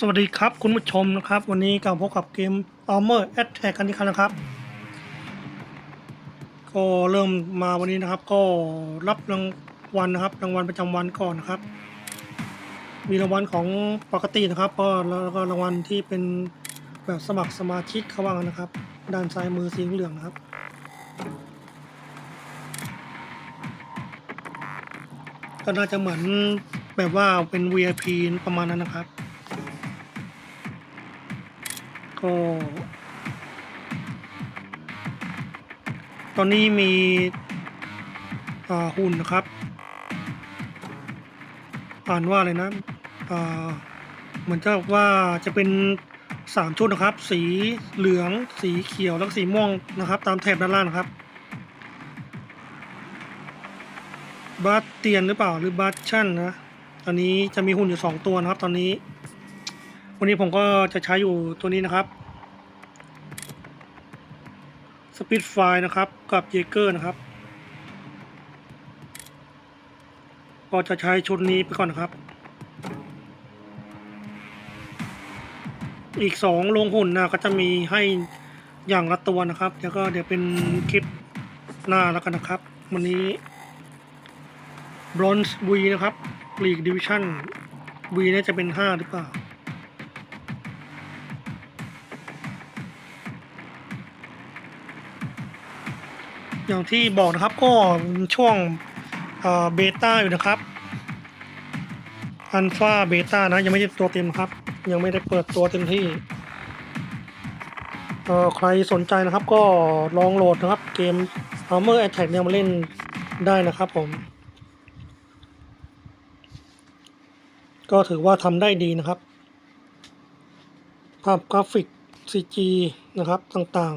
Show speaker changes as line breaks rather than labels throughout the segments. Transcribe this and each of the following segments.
สวัสดีครับคุณผู้ชมนะครับ วันนี้กลับพบกับเกม Armor Attack กันอีกครั้งนะครับ ก็เริ่มมาวันนี้นะครับ ก็รับรางวัลนะครับรางวัลประจำวันก่อนนะครับ มีรางวัลของปกตินะครับ ก็แล้วก็รางวัลที่เป็นแบบสมัครสมาชิกเขาว่างั้นนะครับ ด้านซ้ายมือสีเหลืองนะครับก็น่าจะเหมือนแบบว่าเป็น VIP ประมาณนั้นนะครับ ก็ตอนนี้มีหุ่นนะครับ อ่านว่าอะไรนะเหมือนจะว่าจะเป็นสามชุดนะครับ สีเหลืองสีเขียวแล้วก็สีม่วงนะครับ ตามแถบด้านล่างนะครับบาสเตียนหรือเปล่าหรือบาสชั่นนะตอนนี้จะมีหุ่นอยู่สองตัวนะครับ ตอนนี้ วันนี้ผมก็จะใช้อยู่ตัวนี้นะครับ สปิ t ไฟนะครับ กับเยเกอร์นะครับ ก็จะใช้ชุดนี้ไปก่อนนะครับ อีกสองโรงหุ่นนะก็จะมีให้อย่างละตัวนะครับ แล้วก็เดี๋ยวเป็นคลิปหน้าแล้วกันนะครับ วันนี้ Bronze V นะครับ League Division V น่าจะเป็น 5 หรือเปล่า อย่างที่บอกนะครับก็ช่วงเบต้าอยู่นะครับอัลฟาเบต้านะยังไม่ได้ตัวเต็มครับ ยังไม่ได้เปิดตัวเต็มที่เอ่อใครสนใจนะครับก็ลองโหลดนะครับเกม Armor Attack เนี่ยมาเล่นได้นะครับผม ก็ถือว่าทำได้ดีนะครับ ภาพกราฟิก CG นะครับต่าง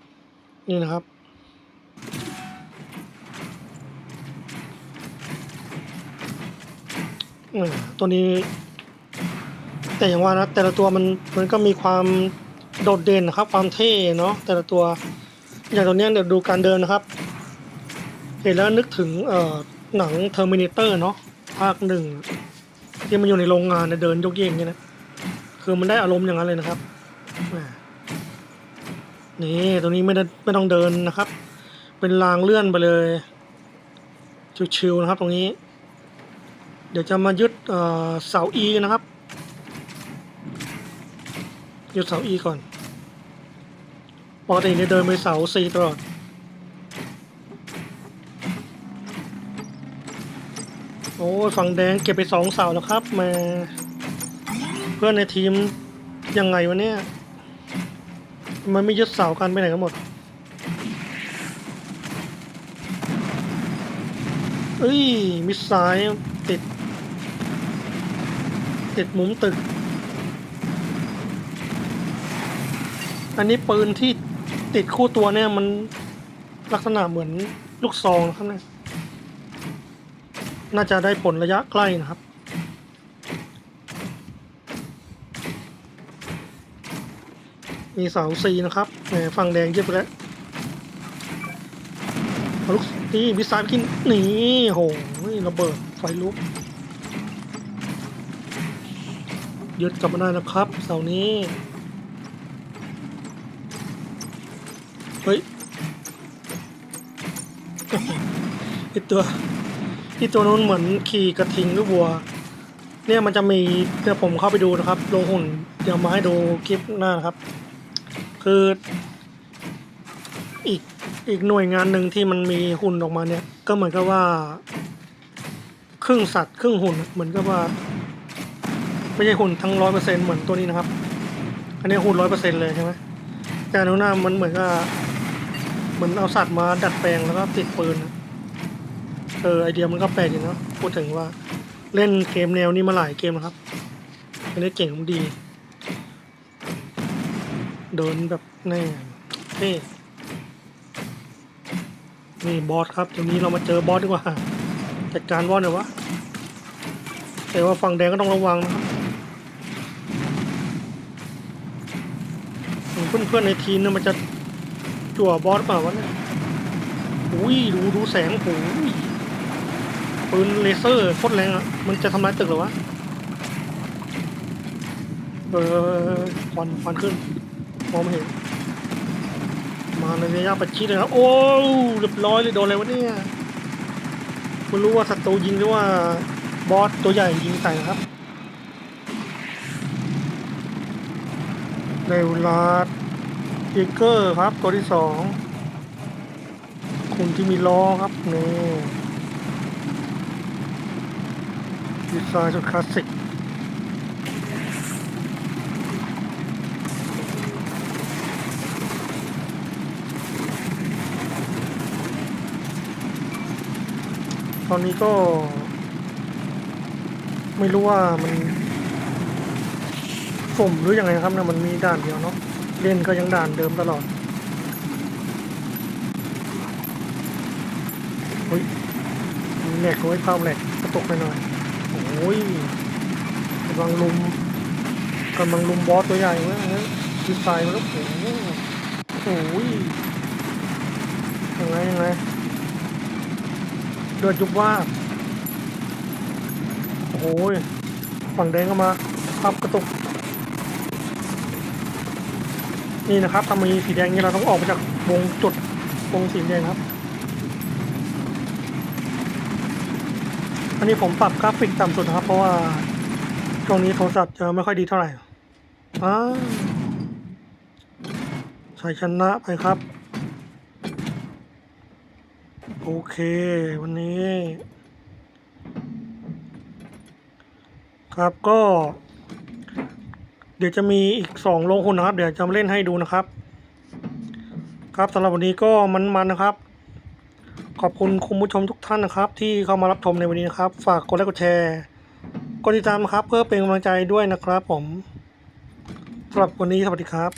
ๆ นี่นะครับ ตัวนี้ แต่อย่างว่านะแต่ละตัวมันมันก็มีความโดดเด่นนะครับ ความเท่เนาะแต่ละตัว อย่างตัวเนี้ยเดี๋ยวดูการเดินนะครับ เห็นแล้วนึกถึงเอ่อหนัง Terminator เนาะภาคหนึ่งที่มันอยู่ในโรงงานเนี่ยเดินยกเยกอย่างเงี้ยนะคือมันได้อารมณ์อย่างนั้นเลยนะครับนี่ตรงนี้ไม่ได้ไม่ต้องเดินนะครับ เป็นรางเลื่อนไปเลยชิวๆนะครับ ตรงนี้ เดี๋ยวจะมายึดเสา E กันะครับยึดเสา E ก่อนปกติเนี่ยเดินไปเสา C ตลอดโอ้ยฝั่งแดงเก็บไปสองเสาแล้วครับแมาเพื่อนในทีมยังไงวะเนี่ยมันไม่ยึดเสากันไปไหนกันหมดเอ้ยมิสไซล์ติด ติดมุมตึก อันนี้ปืนที่ติดคู่ตัวเนี่ยมันลักษณะเหมือนลูกซองนะครับเนี่ยน่าจะได้ผลระยะใกล้นะครับ มีเสาซีนะครับแหมฝั่งแดงเยียบไปแล้วลูกนี่มิสไซล์ไปกินนี่โหระเบิดไฟลุก ยึดกลับมาได้นะครับ เสานี้ เฮ้ยไอตัวที่ตัวนู้นเหมือนขี่กระทิงหรือวัว เนี่ยมันจะมีเดี๋ยวผมเข้าไปดูนะครับลงหุ่น เดี๋ยวมาให้ดูคลิปหน้านะครับ คือ อีกอีกหน่วยงานหนึ่งที่มันมีหุ่นออกมาเนี่ย ก็เหมือนกับว่า ครึ่งสัตว์ครึ่งหุ่นเหมือนกับว่า ไม่ใช่หุ่นทั้งร้อยเปอร์เซ็นเหมือนตัวนี้นะครับ อันนี้หุ่นร้อยเปอร์เซ็นเลยใช่ไหมแต่อันนู้นน่ะมันเหมือนกับเหมือนเอาสัตว์มาดัดแปลงแล้วก็ติดปืนเออไอเดียมันก็แปลกดีเนะพูดถึงว่าเล่นเกมแนวนี้มาหลายเกมนะครับอันนี้เก่งดี เดินแบบแน่เท่นี่บอสครับทีนี้เรามาเจอบอสดีกว่าจัดการบอสหน่อยวะแต่ว่าฝั่งแดงก็ต้องระวังนะครับ เพื่อนๆในทีมเนี่ยมันจะจั่วบอสเปล่าวะเนี่ยอุ้ยดูดูแสงโอ้ยปืนเลเซอร์โคตรแรงอะ มันจะทำลายตึกเหรอวะ เออควันควันขึ้นมองไม่เห็น มาในระยะประชิดเลยครับ โอ้เรียบร้อยเลยโดนอะไรวะเนี่ยไม่รู้ว่าศัตรูยิงหรือว่าบอสตัวใหญ่ยิงใส่นะครับในเวลา อีเกอร์ครับตัวที่สองคุณที่มีล้อครับนี่ดีไซน์สุดคลาสสิกตอนนี้ก็ ไม่รู้ว่ามันสุ่มหรือยังไงครับนะมันมีด่านเดียวเนาะ เล่นก็ยังด่านเดิมตลอดเฮ้ยแหลกไว้ภาแหลกกระตกไปหน่อยโอ้ยกำลังลุมกำลังลุมบอสตัวใหญ่เว้ยนะดีไซน์มาแล้วโอ้โหโอ้ยยังไงยังไงเดือดยุบว่าโอ้ยฝั่งแดงก็มาปับกระตุก นี่นะครับถ้ามีสีแดงนี้เราต้องออกมาจากวงจุดวงสีแดงครับ อันนี้ผมปรับกราฟิกต่ำสุดนะครับ เพราะว่าช่วงนี้โทรศัพท์จะไม่ค่อยดีเท่าไหร่อ้าชัยชนะไปครับ โอเค วันนี้ ครับก็ ดี๋ยวจะมีอีกสองลงหุ่นนะครับ เดี๋ยวจะมาเล่นให้ดูนะครับ ครับสำหรับวันนี้ก็มันๆนะครับ ขอบคุณคุณผู้ชมทุกท่านนะครับ ที่เข้ามารับชมในวันนี้นะครับ ฝากกดไลค์กดแชร์กดติดตามครับ เพื่อเป็นกำลังใจด้วยนะครับผมสำหรับวันนี้สวัสดีครับ